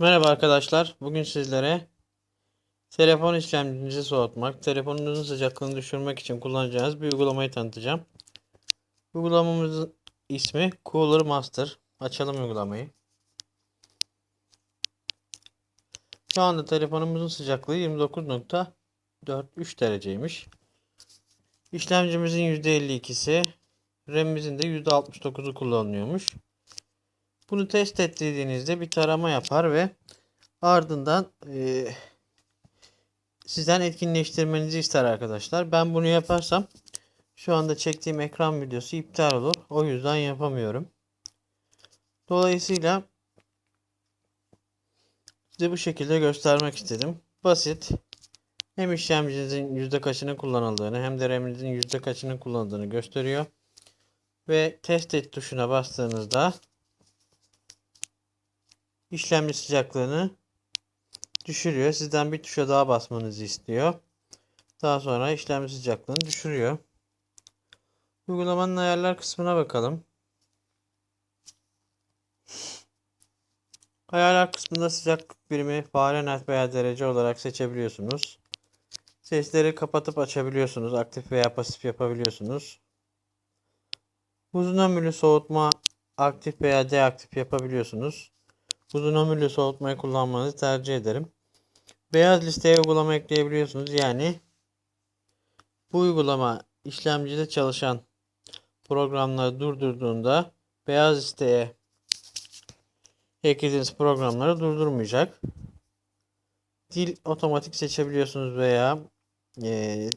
Merhaba arkadaşlar. Bugün sizlere telefon işlemcinizi soğutmak, telefonunuzun sıcaklığını düşürmek için kullanacağınız bir uygulamayı tanıtacağım. Uygulamamızın ismi Cooler Master. Açalım uygulamayı. Şu anda telefonumuzun sıcaklığı 29.43 dereceymiş. İşlemcimizin %52'si, RAM'imizin de %69'u kullanılıyormuş. Bunu test ettiğinizde bir tarama yapar ve ardından e, sizden etkinleştirmenizi ister arkadaşlar. Ben bunu yaparsam şu anda çektiğim ekran videosu iptal olur. O yüzden yapamıyorum. Dolayısıyla size bu şekilde göstermek istedim. Basit. Hem işlemcinizin yüzde kaçının kullanıldığını hem de RAM'inizin yüzde kaçının kullanıldığını gösteriyor. Ve test et tuşuna bastığınızda işlemci sıcaklığını düşürüyor. Sizden bir tuşa daha basmanızı istiyor. Daha sonra işlemci sıcaklığını düşürüyor. Uygulamanın ayarlar kısmına bakalım. Ayarlar kısmında sıcaklık birimi Fahrenheit veya derece olarak seçebiliyorsunuz. Sesleri kapatıp açabiliyorsunuz. Aktif veya pasif yapabiliyorsunuz. Uzun ömürlü soğutma aktif veya deaktif yapabiliyorsunuz. Uzun ömürlü soğutmayı kullanmanızı tercih ederim. Beyaz listeye uygulama ekleyebiliyorsunuz. Yani bu uygulama işlemcide çalışan programları durdurduğunda beyaz listeye eklediğiniz programları durdurmayacak. Dil otomatik seçebiliyorsunuz veya e,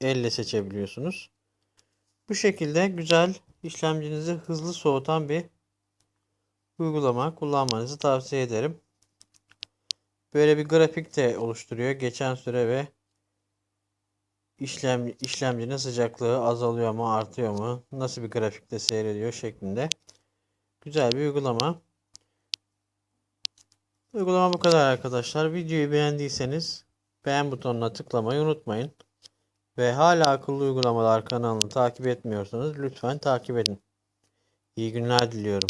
elle seçebiliyorsunuz. Bu şekilde güzel işlemcinizi hızlı soğutan bir uygulama kullanmanızı tavsiye ederim. Böyle bir grafik de oluşturuyor. Geçen süre ve işlem işlemcinin sıcaklığı azalıyor mu, artıyor mu, nasıl bir grafikte seyrediyor şeklinde. Güzel bir uygulama. Uygulama bu kadar arkadaşlar. Videoyu beğendiyseniz beğen butonuna tıklamayı unutmayın. Ve hala akıllı uygulamalar kanalını takip etmiyorsanız lütfen takip edin. İyi günler diliyorum.